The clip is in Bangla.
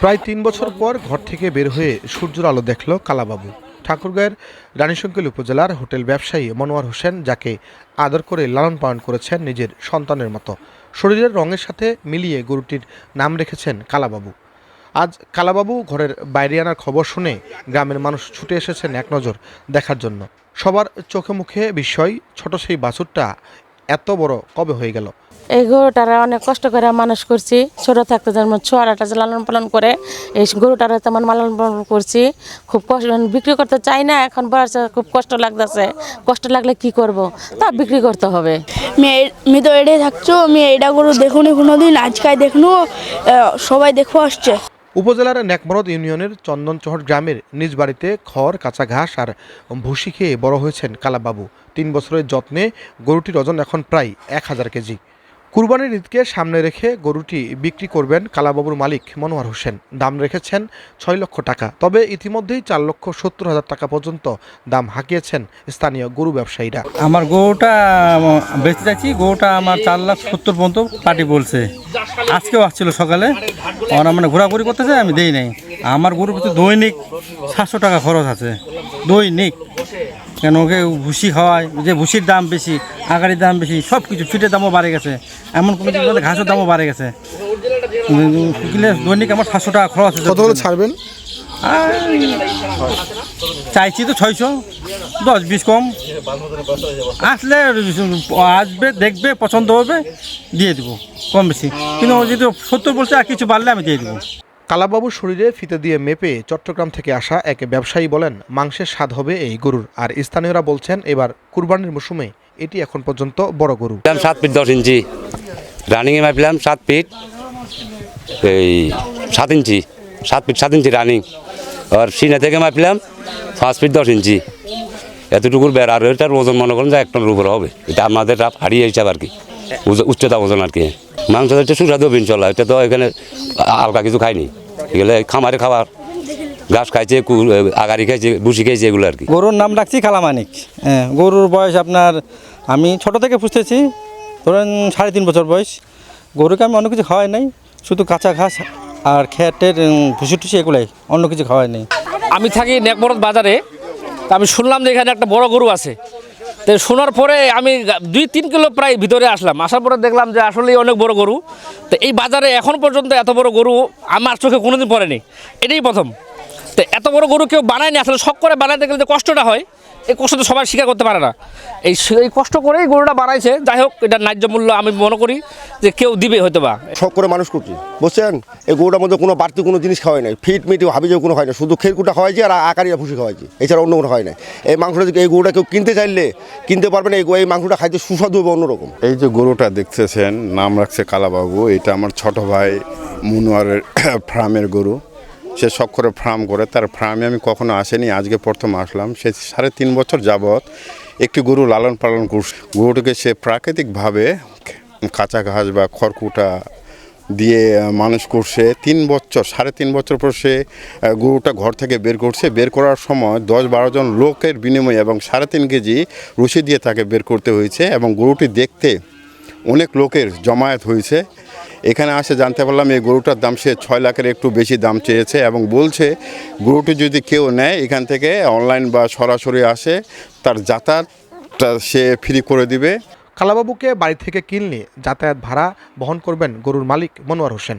প্রায় তিন বছর পর ঘর থেকে বের হয়ে সূর্যের আলো দেখল কালাবাবু। ঠাকুরগাঁয়ের রানীশঙ্কেল উপজেলার হোটেল ব্যবসায়ী মনোয়ার হোসেন যাকে আদর করে লালন পালন করেছেন নিজের সন্তানের মতো। শরীরের রঙের সাথে মিলিয়ে গরুটির নাম রেখেছেন কালাবাবু। আজ কালাবাবু ঘরের বাইরে আনার খবর শুনে গ্রামের মানুষ ছুটে এসেছেন এক নজর দেখার জন্য। সবার চোখে মুখে বিস্ময়, ছোট সেই বাছুরটা এত বড় কবে হয়ে গেল? এই গরুটারা অনেক কষ্ট করে মানুষ করছি। ছোট থাকতে যেমন ছোয়ারাটা যে লালন পালন করে এই গরুটারা তেমন লালন পালন করছি। খুব কষ্ট মানে বিক্রি করতে চাই না এখন বড় খুব কষ্ট লাগতেছে। কষ্ট লাগলে কি করব? তা বিক্রি করতে হবে। আমি তো এটাই থাকছো আমি এটা গরু দেখুনি কোনোদিন আজকাই দেখনু সবাই দেখো আসছে। উপজেলার নেকমরদ ইউনিয়নের চন্দনচহর গ্রামের নিজ বাড়িতে খড় কাঁচা ঘাস আর ভুসি খেয়ে বড় হয়েছেন কালাবাবু। তিন বছরের যত্নে গরুটির ওজন এখন প্রায় এক হাজার কেজি। কুরবানির ঈদকে সামনে রেখে গরুটি বিক্রি করবেন কালাবাবুর মালিক মনোয়ার হোসেন। দাম রেখেছেন ছয় লক্ষ টাকা। তবে ইতিমধ্যেই চার লক্ষ সত্তর হাজার টাকা পর্যন্ত দাম হাঁকিয়েছেন স্থানীয় গরু ব্যবসায়ীরা। আমার গরুটা বেঁচে যাচ্ছি। গরুটা আমার চার লাখ সত্তর পর্যন্ত পার্টি বলছে। আজকেও আসছিল সকালে। ওরা মানে ঘোরাঘুরি করতেছে, আমি দেই নাই। আমার গরুর পিছনে দৈনিক সাতশো টাকা খরচ আছে। দৈনিক। কেন ওকে ভুসি খাওয়ায়? যে ভুসির দাম বেশি আগাড়ির দাম বেশি সব কিছু ফিটের দামও বাড়ে গেছে। এমন কোনো কিছু ঘাসের দামও বাড়ে গেছে। কিনলে দৈনিক আমার সাতশো টাকা খরচ আছে ছাড়বেন? আর চাইছি তো ছয়শো দশ বিশ কম। আসলে আসবে দেখবে পছন্দ হবে দিয়ে দেবো কম বেশি। কিন্তু যদি সত্তর বলছে আর কিছু বাড়লে আমি দিয়ে দেবো। কালাবাবুর শরীরে ফিতে দিয়ে মেপে চট্টগ্রাম থেকে আসা এক ব্যবসায়ী বলেন, মাংসের স্বাদ হবে এই গরুর। আর স্থানীয়রা বলছেন, এবার কুরবানির মৌসুমে এটি এখন পর্যন্ত বড় গরু। সাত ফিট দশ ইঞ্চি। রানিংয়ে মাপলাম সাত ফিট এই সাত ইঞ্চি। সাত ফিট সাত ইঞ্চি রানিং আর সিনা থেকে মাপলাম পাঁচ ফিট দশ ইঞ্চি। এতটুকুর বেড় আর ওজন মনে করেন যে এক টনের উপরে হবে। এটা আমাদের হারিয়ে হিসাব আর কি। উচ্চতা ওজন আর কি। মাংস হচ্ছে সুস্বাদু বিনচলা এটা তো এখানে হালকা কিছু খাইনি। এগুলো খামারে খাবার ঘাস খাইছে আগারি খাইছে বুসি খাইছে এগুলো আর কি। গরুর নাম রাখছি কালামানিক হ্যাঁ গরুর বয়স আপনার আমি ছোট থেকে পুষতেছি ধরেন সাড়ে তিন বছর বয়স। গরুকে আমি অন্য কিছু খাওয়াই নাই শুধু কাঁচা ঘাস আর খেটের ভুসি টুসি এগুলাই অন্য কিছু খাওয়াই নাই। আমি থাকি নেকমরদ বাজারে তা আমি শুনলাম যে এখানে একটা বড় গরু আছে। তো শোনার পরে আমি দুই, তিন কিলো প্রায় ভিতরে আসলাম। আসার পরে দেখলাম যে আসলেই অনেক বড় গরু। তো এই বাজারে এখন পর্যন্ত এত বড় গরু আমার চোখে কোনোদিন পড়েনি। এটাই প্রথম। তো এত বড় গরু কেউ বানায়নি। আসলে শখ করে বানাইতে গেলে যে কষ্টটা হয়। এই কষ্ট তো সবাই স্বীকার করতে পারে না। এই এই কষ্ট করেই গরুটা বাড়াইছে যাই হোক এটা ন্যায্য মূল্য আমি মনে করি যে কেউ দিবে হয়তো বা শখ করে মানুষ করছি বুঝছেন? এই গরুটার মধ্যে কোনো বাড়তি কোনো জিনিস খাওয়াই নাই। ফিট মিট হাবিজেও কোনো হয় না শুধু খেরকুটা খাওয়াইছি আর আকারিয়া ভুসি খাওয়াইছি। এছাড়া অন্য কোনো হয় না এই মাংসটা যদি এই গরুটা কেউ কিনতে চাইলে কিনতে পারবে না এই এই মাংসটা খাইতে সুস্বাদু হবে অন্যরকম। এই যে গরুটা দেখতেছেন নাম রাখছে কালাবাবু। এটা আমার ছোট ভাই মুনোয়ারের ফার্মের গরু। সে শখ করে ফার্ম করে, তার ফার্মে আমি কখনো আসেনি, আজকে প্রথম আসলাম। সে সাড়ে তিন বছর যাবৎ একটি গরু লালন পালন করছে। গরুটিকে সে প্রাকৃতিকভাবে কাঁচা ঘাস বা খড়কুটা দিয়ে মানুষ করছে। তিন বছর, সাড়ে তিন বছর পর সে গরুটা ঘর থেকে বের করছে। বের করার সময় দশ বারো জন লোকের বিনিময়ে এবং সাড়ে তিন কেজি রশি দিয়ে তাকে বের করতে হয়েছে এবং গরুটি দেখতে অনেক লোকের জমায়েত হয়েছে। এখানে আসে জানতে পারলাম এই গরুটার দাম সে ছয় লাখের একটু বেশি দাম চেয়েছে এবং বলছে গরুটি যদি কেউ নেয় এখান থেকে অনলাইন বা সরাসরি আসে তার যাতায়াতটা সে ফ্রি করে দিবে। কালাবাবুকে বাড়ি থেকে কিনলে যাতায়াত ভাড়া বহন করবেন গরুর মালিক মনোয়ার হোসেন।